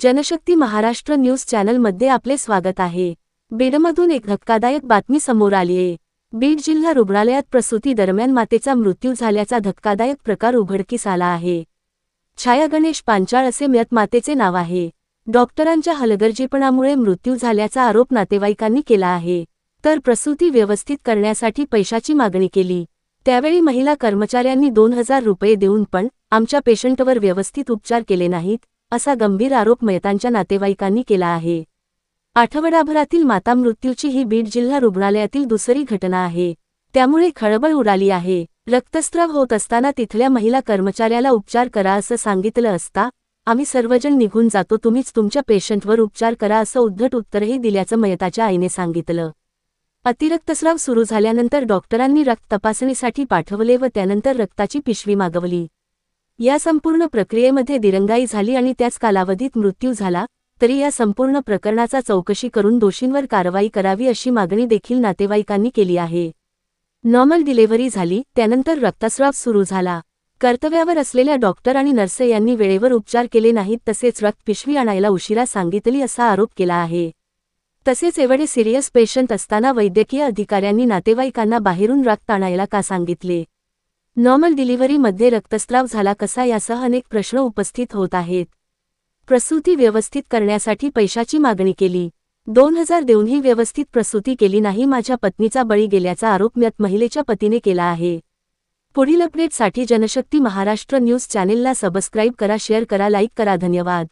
Janshakti Maharashtra news चॅनलमध्ये आपले स्वागत आहे. बीडमधून एक धक्कादायक बातमी समोर आली आहे. बीड जिल्हा रुग्णालयात प्रसूती दरम्यान मातेचा मृत्यू झाल्याचा धक्कादायक प्रकार उघडकीस आला आहे. छाया गणेश पांचाळ असे मृत मातेचे नाव आहे. डॉक्टरांच्या हलगर्जीपणामुळे मृत्यू झाल्याचा आरोप नातेवाईकांनी केला आहे. तर प्रसूती व्यवस्थित करण्यासाठी पैशाची मागणी केली. त्यावेळी महिला कर्मचाऱ्यांनी दोन हजार रुपये देऊन पण आमच्या पेशंटवर व्यवस्थित उपचार केले नाहीत असा गंभीर आरोप मयतांच्या नातेवाईकांनी केला आहे. आठवडाभरातील माता मृत्यूची ही बीड जिल्हा रुग्णालयातील दुसरी घटना आहे. त्यामुळे खळबळ उडाली आहे. रक्तस्राव होत असताना तिथल्या महिला कर्मचाऱ्याला उपचार करा असं सांगितलं असता आम्ही सर्वजण निघून जातो तुम्हीच तुमच्या पेशंटवर उपचार करा असं उद्धट उत्तरही दिल्याचं मयताच्या आईने सांगितलं. अतिरक्तस्राव सुरू झाल्यानंतर डॉक्टरांनी रक्त तपासणीसाठी पाठवले व त्यानंतर रक्ताची पिशवी मागवली. या संपूर्ण प्रक्रियेमध्ये दिरंगाई झाली आणि त्याच कालावधीत मृत्यू झाला तरी या संपूर्ण प्रकरणाचा चौकशी करून दोषींवर कारवाई करावी अशी मागणी देखील नातेवाईकांनी केली आहे. नॉर्मल डिलेव्हरी झाली त्यानंतर रक्तस्राव सुरू झाला. कर्तव्यावर असलेल्या डॉक्टर आणि नर्स यांनी वेळेवर उपचार केले नाहीत तसेच रक्त पिशवी आणायला उशिरा सांगितली असा आरोप केला आहे. तसेच एवढे सिरियस पेशंट असताना वैद्यकीय अधिकाऱ्यांनी नातेवाईकांना बाहेरून रक्त आणायला का सांगितले? नॉर्मल डिलिव्हरीमध्ये रक्तस्राव झाला कसा यासह अनेक प्रश्न उपस्थित होत आहेत. प्रसूती व्यवस्थित करण्यासाठी पैशाची मागणी केली. दोन हजार देऊनही व्यवस्थित प्रसूती केली नाही माझ्या पत्नीचा बळी गेल्याचा आरोप म्यत महिलेच्या पतीने केला आहे. पुढील अपडेटसाठी जनशक्ती महाराष्ट्र न्यूज चॅनेलला सबस्क्राईब करा शेअर करा लाईक करा धन्यवाद.